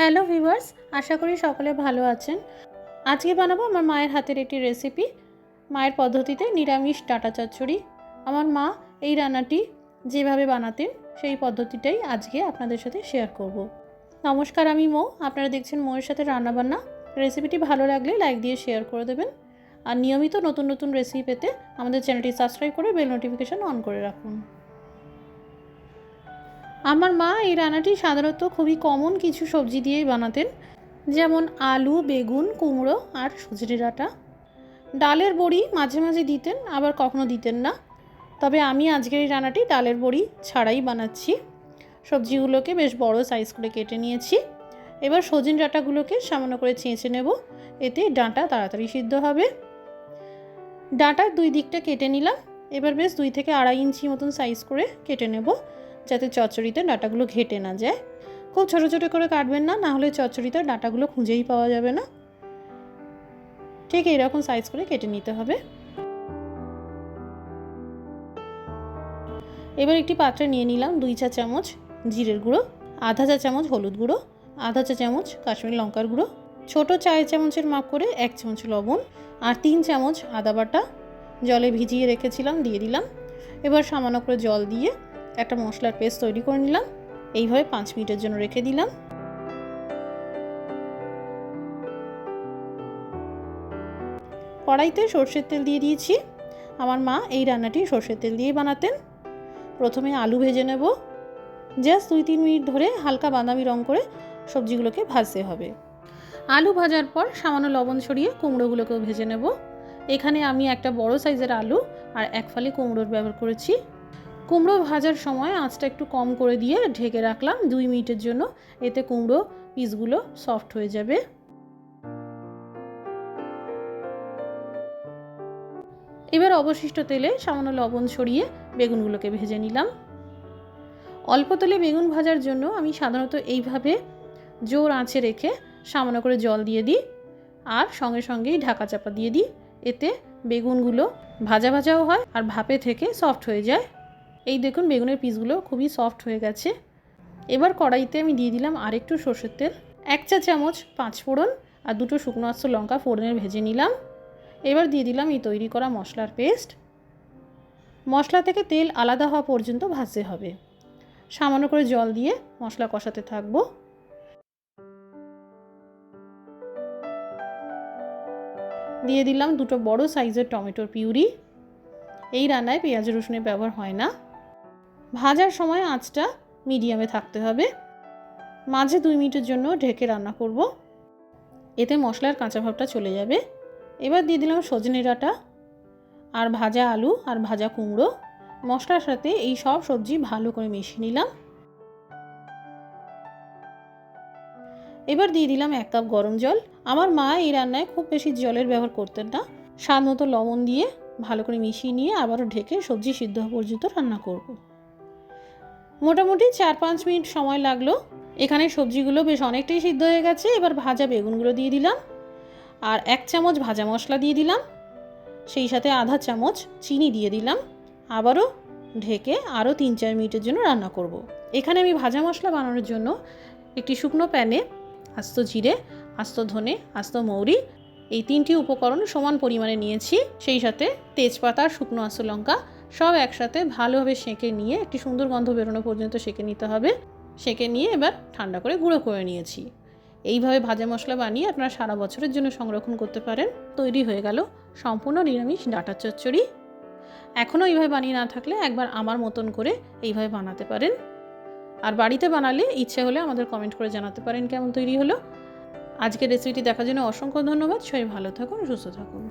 Hello viewers আশা করি সকলে ভালো আছেন। আজকে বানাবো আমার মায়ের হাতের একটি রেসিপি মায়ের পদ্ধতিতে নিরামিষ ডাটা চচ্চড়ি। আমার মা এই রান্নাটি যেভাবে বানাতেন, সেই পদ্ধতিটাই আজকে আপনাদের সাথে শেয়ার করব। নমস্কার, আমি মো। আপনারা দেখছেন মোয়ের সাথে রান্নাবান্না। রেসিপিটি ভালো লাগলে লাইক দিয়ে শেয়ার করে দেবেন। আর নিয়মিত নতুন নতুন রেসিপি পেতে আমাদের চ্যানেলটি সাবস্ক্রাইব করে বেল নোটিফিকেশন অন করে রাখুন। আমার মা এই রান্নাটি সাধারণত খুবই কমন কিছু সবজি দিয়েই বানাতেন, যেমন আলু, বেগুন, কুমড়ো আর সজনে ডাঁটা। ডালের বড়ি মাঝে মাঝে দিতেন, আবার কখনো দিতেন না। তবে আমি আজকের এই রান্নাটি ডালের বড়ি ছাড়াই বানাচ্ছি। সবজিগুলোকে বেশ বড় সাইজ করে কেটে নিয়েছি। এবার সজিন ডাঁটাগুলোকে সামান্য করে ছেঁচে নেব। এতে ডাঁটা তাড়াতাড়ি সিদ্ধ হবে। ডাঁটার দুই দিকটা কেটে নিলাম। এবার বেশ দুই থেকে আড়াই ইঞ্চি মতন সাইজ করে কেটে নেব। যাতে চচ্চড়িতে ডাঁটাগুলো ঘেটে না যায়। খুব ছোটো ছোটো করে কাটবেন না না হলে চচ্চড়িতে ডাঁটাগুলো খুঁজেই পাওয়া যাবে না। ঠিক এইরকম সাইজ করে কেটে নিতে হবে। এবার একটি পাত্রে নিয়ে নিলাম দুই চা চামচ জিরের গুঁড়ো, আধা চা চামচ হলুদ গুঁড়ো, আধা চা চামচ কাশ্মীর লঙ্কার গুঁড়ো, ছোটো চায়ের চামচের মাপ করে এক চামচ লবণ আর তিন চামচ আদা বাটা। জলে ভিজিয়ে রেখেছিলাম, দিয়ে দিলাম। এবার সামান্য করে জল দিয়ে একটা মশলার পেস্ট তৈরি করে নিলাম। এইভাবে পাঁচ মিনিটের জন্য রেখে দিলাম। কড়াইতে সর্ষের তেল দিয়ে দিয়েছি। আমার মা এই রান্নাটি সর্ষের তেল দিয়ে বানাতেন। প্রথমে আলু ভেজে নেব। জাস্ট দুই তিন মিনিট ধরে হালকা বাদামি রং করে সবজিগুলোকে ভাজতে হবে। আলু ভাজার পর সামান্য লবণ ছড়িয়ে কুমড়োগুলোকেও ভেজে নেব। এখানে আমি একটা বড় সাইজের আলু আর এক ফালি কুমড়োর ব্যবহার করেছি। কুমড়ো ভাজার সময় আঁচটা একটু কম করে দিয়ে ঢেকে রাখলাম দুই মিনিটের জন্য। এতে কুমড়ো পিসগুলো সফট হয়ে যাবে। এবার অবশিষ্ট তেলে সামান্য লবণ ছড়িয়ে বেগুনগুলোকে ভেজে নিলাম। অল্প তেলে বেগুন ভাজার জন্য আমি সাধারণত এইভাবে জোর আঁচে রেখে সামান্য করে জল দিয়ে দিই আর সঙ্গে সঙ্গেই ঢাকা চাপা দিয়ে দিই। এতে বেগুনগুলো ভাজা ভাজাও হয় আর ভাপে থেকে সফট হয়ে যায়। এই দেখুন, বেগুনের পিসগুলো খুবই সফট হয়ে গেছে। এবার কড়াইতে আমি দিয়ে দিলাম আরেকটু সর্ষের তেল। এক চা চামচ পাঁচ ফোড়ন আর দুটো শুকনো আস্ত লঙ্কা ফোড়নের ভেজে নিলাম। এবার দিয়ে দিলাম এই তৈরি করা মশলার পেস্ট। মশলা থেকে তেল আলাদা হওয়া পর্যন্ত ভাজতে হবে। সামান্য করে জল দিয়ে মশলা কষাতে থাকব। দিয়ে দিলাম দুটো বড় সাইজের টমেটোর পিউরি। এই রান্নায় পেঁয়াজ রসুনের ব্যবহার হয় না। ভাজার সময় আঁচটা মিডিয়ামে থাকতে হবে। মাঝে দুই মিনিটের জন্য ঢেকে রান্না করব। এতে মশলার কাঁচা ভাবটা চলে যাবে। এবার দিয়ে দিলাম সজনে ডাঁটা আর ভাজা আলু আর ভাজা কুমড়ো। মশলার সাথে এই সব সবজি ভালো করে মিশিয়ে নিলাম। এবার দিয়ে দিলাম এক কাপ গরম জল। আমার মা এই রান্নায় খুব বেশি জলের ব্যবহার করতেন না। স্বাদ মতো লবণ দিয়ে ভালো করে মিশিয়ে নিয়ে আবারও ঢেকে সবজি সিদ্ধ পর্যন্ত রান্না করব। মোটামুটি চার পাঁচ মিনিট সময় লাগল। এখানে সবজিগুলো বেশ অনেকটাই সিদ্ধ হয়ে গেছে, এবার ভাজা বেগুনগুলো দিয়ে দিলাম। আর এক চামচ ভাজা মশলা দিয়ে দিলাম। সেই সাথে আধা চামচ চিনি দিয়ে দিলাম। আবারও ঢেকে আরও তিন চার মিনিটের জন্য রান্না করব। এখানে আমি ভাজা মশলা বানানোর জন্য একটি শুকনো প্যানে আস্ত জিরে, আস্ত ধনে, আস্ত মৌরি এই তিনটি উপকরণ সমান পরিমাণে নিয়েছি। সেই সাথে তেজপাতা, শুকনো আস্ত লঙ্কা সব একসাথে ভালোভাবে সেঁকে নিয়ে, একটি সুন্দর গন্ধ বেরোনো পর্যন্ত সেঁকে নিতে হবে। সেঁকে নিয়ে এবার ঠান্ডা করে গুঁড়ো করে নিয়েছি। এইভাবে ভাজা মশলা বানিয়ে আপনারা সারা বছরের জন্য সংরক্ষণ করতে পারেন। তৈরি হয়ে গেল সম্পূর্ণ নিরামিষ ডাটা চচ্চড়ি। এখনও এইভাবে বানিয়ে না থাকলে একবার আমার মতন করে এইভাবে বানাতে পারেন। আর বাড়িতে বানালে ইচ্ছে হলে আমাদের কমেন্ট করে জানাতে পারেন কেমন তৈরি হলো। আজকের রেসিপিটি দেখার জন্য অসংখ্য ধন্যবাদ। সবাই ভালো থাকুন, সুস্থ থাকুন।